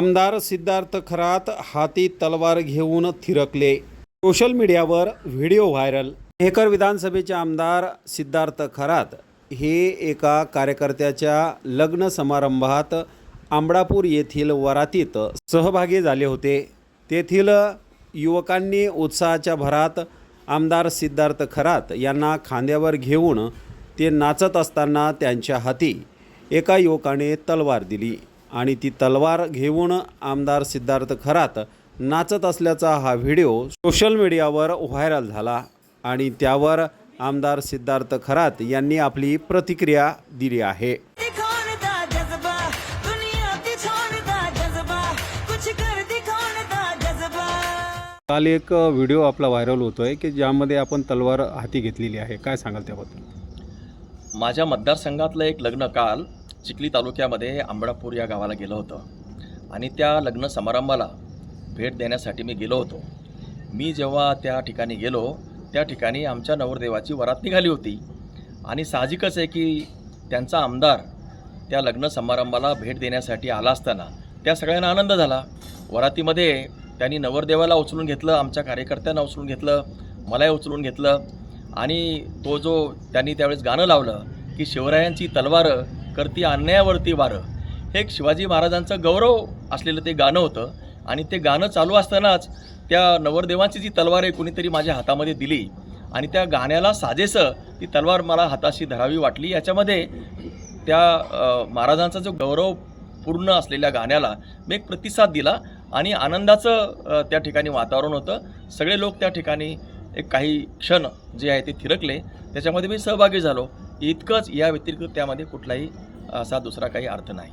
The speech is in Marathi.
आमदार सिद्धार्थ खरात हाती तलवार घेऊन थिरकले. सोशल मीडियावर व्हिडिओ व्हायरल. मेहकर विधानसभेचे आमदार सिद्धार्थ खरात हे एका कार्यकर्त्याच्या लग्न समारंभात आंबडापूर येथील वरातीत सहभागी झाले होते. तेथील युवकांनी उत्साहाच्या भरात आमदार सिद्धार्थ खरात यांना खांद्यावर घेऊन ते नाचत असताना त्यांच्या हाती एका युवकाने तलवार दिली. आणि ती तलवार घेऊन आमदार सिद्धार्थ खरात नाचत असल्याचा हा व्हिडिओ सोशल मीडियावर व्हायरल झाला आणि त्यावर आमदार सिद्धार्थ खरात यांनी आपली प्रतिक्रिया दिली आहे. काल एक व्हिडिओ आपला व्हायरल होतोय की ज्यामध्ये आपण तलवार हाती घेतलेली आहे. काय सांगाल त्याबद्दल? माझ्या मतदारसंघातलं एक लग्न काल चिखली तालुक्यामध्ये आंबडापूर या गावाला गेलं होतं. आणि त्या लग्न समारंभाला भेट देण्यासाठी मी गेलो होतो. मी जेव्हा त्या ठिकाणी गेलो त्या ठिकाणी आमच्या नवरदेवाची वरात निघाली होती. आणि साहजिकच आहे की त्यांचा आमदार त्या लग्न समारंभाला भेट देण्यासाठी आला असताना त्या सगळ्यांना आनंद झाला. वरातीमध्ये त्यांनी नवरदेवाला उचलून घेतलं आमच्या कार्यकर्त्यांना उचलून घेतलं मलाही उचलून घेतलं. आणि तो जो त्यांनी त्यावेळेस गाणं लावलं की शिवरायांची तलवारं करती अन्यायावरती वारं. हे एक शिवाजी महाराजांचं गौरव असलेलं ते गाणं होतं. आणि ते गाणं चालू असतानाच त्या नवरदेवांची जी तलवार आहे कुणीतरी माझ्या हातामध्ये दिली. आणि त्या गाण्याला साजेसं ती तलवार मला हाताशी धरावी वाटली. याच्यामध्ये त्या महाराजांचा जो गौरव पूर्ण असलेल्या गाण्याला मी एक प्रतिसाद दिला. आणि आनंदाचं त्या ठिकाणी वातावरण होतं. सगळे लोक त्या ठिकाणी एक काही क्षण जे आहे ते थिरकले. त्याच्यामध्ये मी सहभागी झालो. इतकंच या व्यतिरिक्त त्यामध्ये कुठलाही असा दुसरा काही अर्थ नाही.